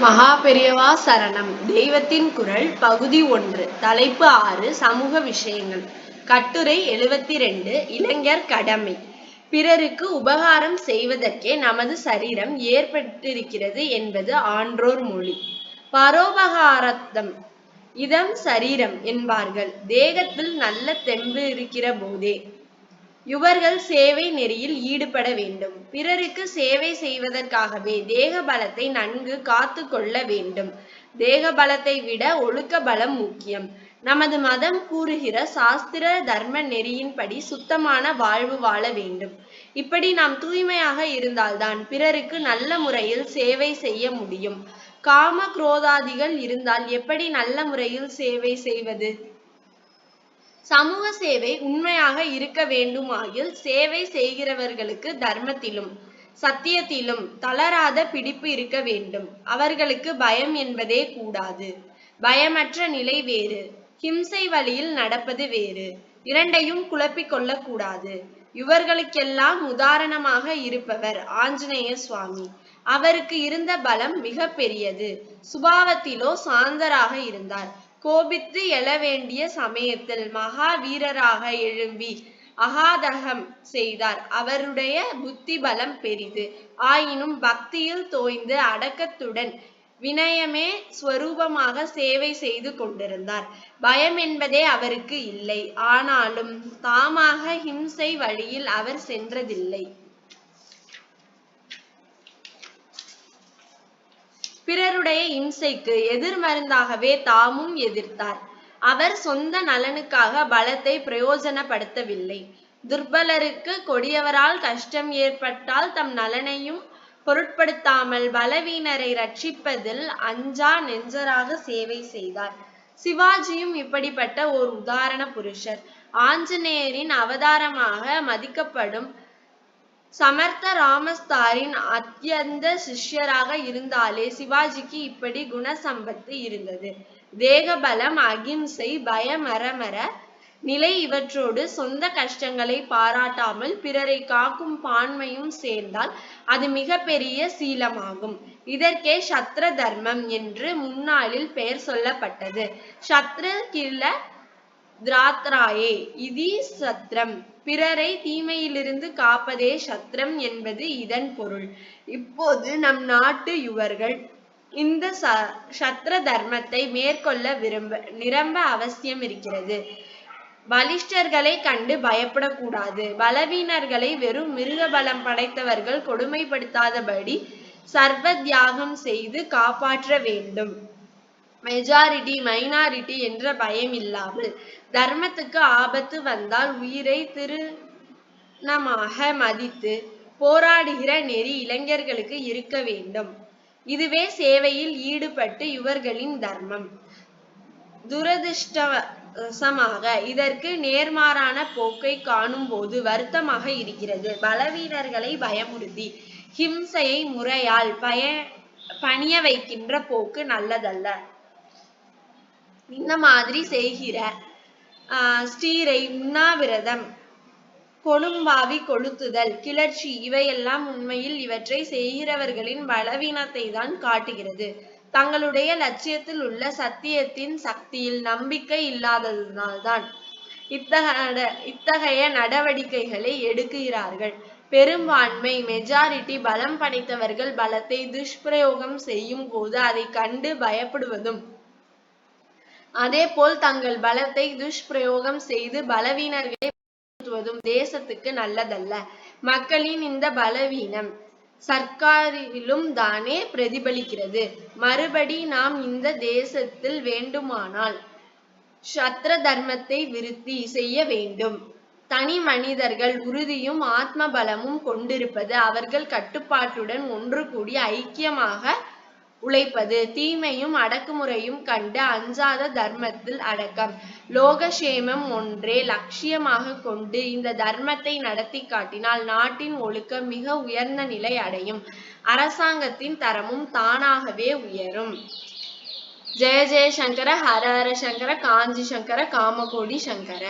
மகா பெரியவா சரணம். தெய்வத்தின் குரல் பகுதி ஒன்று. தலைப்பு ஆறு சமூக விஷயங்கள். கட்டுரை எழுவத்தி ரெண்டு இளைஞர் கடமை. பிறருக்கு உபகாரம் செய்வதற்கே நமது சரீரம் ஏற்பட்டிருக்கிறது என்பது ஆன்றோர் மொழி. பரோபகாரத்தம். இதம் சரீரம் என்பார்கள். தேகத்தில் நல்ல தெம்பு இருக்கிற போதே இவர்கள் சேவை நெறியில் ஈடுபட வேண்டும். பிறருக்கு சேவை செய்வதற்காகவே தேக பலத்தை நன்கு காத்து கொள்ள வேண்டும். தேக பலத்தை விட ஒழுக்க பலம் முக்கியம். நமது மதம் கூறுகிற சாஸ்திர தர்ம நெறியின்படி சுத்தமான வாழ்வு வாழ வேண்டும். இப்படி நாம் தூய்மையாக இருந்தால்தான் பிறருக்கு நல்ல முறையில் சேவை செய்ய முடியும். காம குரோதாதிகள் இருந்தால் எப்படி நல்ல முறையில் சேவை செய்வது? சமூக சேவை உண்மையாக இருக்க வேண்டுமாகில் சேவை செய்கிறவர்களுக்கு தர்மத்திலும் சத்தியத்திலும் தளராத பிடிப்பு இருக்க வேண்டும். அவர்களுக்கு பயம் என்பதே கூடாது. பயமற்ற நிலை வேறு. ஹிம்சை வழியில் நடப்பது வேறு. இரண்டையும் குழப்பிக் கொள்ளக்கூடாது. இவர்களுக்கெல்லாம் உதாரணமாக இருப்பவர் ஆஞ்சநேய சுவாமி. அவருக்கு இருந்த பலம் மிக பெரியது. சுபாவத்திலோ சாந்தராக இருந்தார். கோபித்து எழ வேண்டிய சமயத்தில் மகா வீரராக எழும்பி அகாதகம் செய்தார். அவருடைய புத்தி பலம் பெரிது. ஆயினும் பக்தியில் தோய்ந்து அடக்கத்துடன் வினயமே ஸ்வரூபமாக சேவை செய்து கொண்டிருந்தார். பயம் என்பதே அவருக்கு இல்லை. ஆனாலும் தாமாக ஹிம்சை வழியில் அவர் சென்றதில்லை. பிறருடைய இம்சைக்கு எதிர்மருந்தாகவே தாமும் எதிர்த்தார். அவர் சொந்த நலனுக்காக பலத்தை பிரயோஜனப்படுத்தவில்லை. துர்பலருக்கு கொடியவரால் கஷ்டம் ஏற்பட்டால் தம் நலனையும் பொருட்படுத்தாமல் பலவீனரை ரட்சிப்பதில் அஞ்சா நெஞ்சராக சேவை செய்தார். சிவாஜியும் இப்படிப்பட்ட ஓர் உதாரண புருஷர். ஆஞ்சநேயரின் அவதாரமாக மதிக்கப்படும் சமர்த்த ராமஸ்தாரின் அத்தியந்த சிஷ்யராக இருந்தாலே சிவாஜிக்கு இப்படி குணசம்பத்து இருந்தது. தேகபலம் அகிம்சை பயமரமர நிலை இவற்றோடு சொந்த கஷ்டங்களை பாராட்டாமல் பிறரை காக்கும் பான்மையும் சேர்ந்தால் அது மிகப்பெரிய சீலமாகும். இதற்கே சத்ர தர்மம் என்று முன்னாளில் பெயர் சொல்லப்பட்டது. சத்ர கில திராத்ராயே இதி சத்ரம். பிறரை தீமையிலிருந்து காப்பதே சத்ரம் என்பது இதன் பொருள். இப்போது நம் நாட்டு யுவர்கள் இந்த ச சத்ர தர்மத்தை மேற்கொள்ள விரும்ப நிரம்ப அவசியம் இருக்கிறது. பலிஷ்டர்களை கண்டு பயப்படக்கூடாது. பலவீனர்களை வெறும் மிருக பலம் படைத்தவர்கள் கொடுமைப்படுத்தாதபடி சர்வ தியாகம் செய்து காப்பாற்ற வேண்டும். மெஜாரிட்டி மைனாரிட்டி என்ற பயம் இல்லாமல் தர்மத்துக்கு ஆபத்து வந்தால் உயிரை திருணமாக மதித்து போராடுகிற நெறி இளைஞர்களுக்கு இருக்க வேண்டும். இதுவே சேவையில் ஈடுபட்டு இவர்களின் தர்மம். துரதிருஷ்டவசமாக இதற்கு நேர்மாறான போக்கை காணும் போது வருத்தமாக இருக்கிறது. பலவீனர்களை பயமுறுத்தி ஹிம்சையை முறையால் பய பணிய வைக்கின்ற போக்கு நல்லதல்ல. இந்த மாதிரி செய்கிற ஆஹ் ஸ்ரீரை உண்ணாவிரதம் கொழும்பாவி கொளுத்துதல் கிளர்ச்சி இவையெல்லாம் உண்மையில் இவற்றை செய்கிறவர்களின் பலவீனத்தை தான் காட்டுகிறது. தங்களுடைய லட்சியத்தில் உள்ள சத்தியத்தின் சக்தியில் நம்பிக்கை இல்லாததினால்தான் இத்தக இத்தகைய நடவடிக்கைகளை எடுக்கிறார்கள். பெரும்பான்மை மெஜாரிட்டி பலம் படைத்தவர்கள் பலத்தை துஷ்பிரயோகம் செய்யும் போது அதை கண்டு பயப்படுவதும் அதேபோல் தங்கள் பலத்தை துஷ்பிரயோகம் செய்து பலவீனர்களை தேசத்துக்கு நல்லதல்ல. மக்களின் இந்த பலவீனம் சர்க்காரிலும் தானே பிரதிபலிக்கிறது. மறுபடி நாம் இந்த தேசத்தில் வேண்டுமானால் சத்ர தர்மத்தை விருத்தி செய்ய வேண்டும். தனி மனிதர்கள் உறுதியும் ஆத்ம பலமும் கொண்டிருப்பது அவர்கள் கட்டுப்பாட்டுடன் ஒன்று கூடி ஐக்கியமாக உழைப்பது தீமையும் அடக்குமுறையும் கண்டு அஞ்சாத தர்மத்தில் அடக்கம். லோகசேமம் ஒன்றே லட்சியமாக கொண்டு இந்த தர்மத்தை நடத்தி காட்டினால் நாட்டின் ஒழுக்கம் மிக உயர்ந்த நிலை அடையும். அரசாங்கத்தின் தரமும் தானாகவே உயரும். ஜெய ஜெய சங்கர ஹர ஹர சங்கர காஞ்சி சங்கர காமகோடி சங்கர.